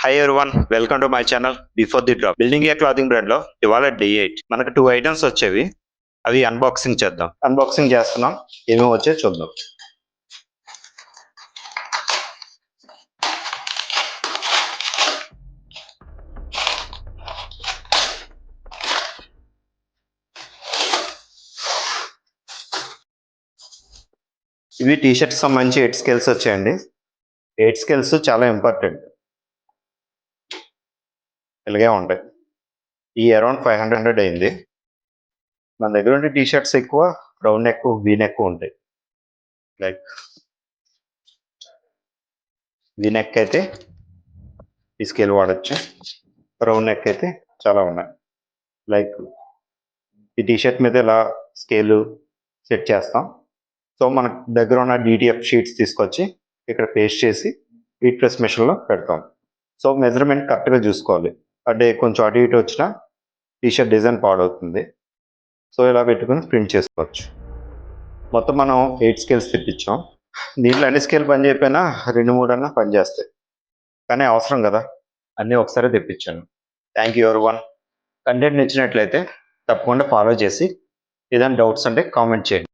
Hi one welcome to my channel before the drop building a clothing బ్రాండ్లో ఇవాళ day eight మనకు two items వచ్చేవి. అవి unboxing చేద్దాం. అన్బాక్సింగ్ చేస్తున్నాం. ఏమేమి వచ్చే చూద్దాం. ఇవి టీ షర్ట్స్ సంబంధించి ఎయిట్ స్కేల్స్ వచ్చాయండి. ఎయిట్ స్కేల్స్ చాలా ఇంపార్టెంట్ ఇలాగే ఉంటాయి. ఈ అరౌండ్ ఫైవ్ హండ్రెడ్ హండ్రెడ్ అయింది. మన దగ్గర ఉండే టీ షర్ట్స్ ఎక్కువ రౌండ్ నెక్ వీ నెక్ ఉంటాయి. లైక్ వీ నెక్ అయితే ఈ స్కేల్ వాడచ్చు. రౌండ్ నెక్ అయితే చాలా ఉన్నాయి. లైక్ ఈ టీ షర్ట్ మీద ఇలా స్కేల్ సెట్ చేస్తాం. సో మన దగ్గర ఉన్న డిటిఎఫ్ షీట్స్ తీసుకొచ్చి ఇక్కడ పేస్ట్ చేసి హీట్ ప్రెస్ మిషన్లో పెడతాం. సో మెజర్మెంట్ కరెక్ట్గా చూసుకోవాలి. అంటే కొంచెం అటు ఇటు వచ్చిన టీషర్ట్ డిజైన్ పాడవుతుంది. సో ఇలా పెట్టుకుని ప్రింట్ చేసుకోవచ్చు. మొత్తం మనం ఎయిట్ స్కేల్స్ తెప్పించాం. దీంట్లో అన్ని స్కేల్ పని చేయకపోయినా రెండు మూడు అన్నా పని చేస్తాయి. కానీ అవసరం కదా. అన్నీ ఒకసారి తెప్పించాను. థ్యాంక్ యూ ఎవరి వన్ కంటెంట్ నచ్చినట్లయితే తప్పకుండా ఫాలో చేసి ఏదైనా డౌట్స్ అంటే కామెంట్ చేయండి.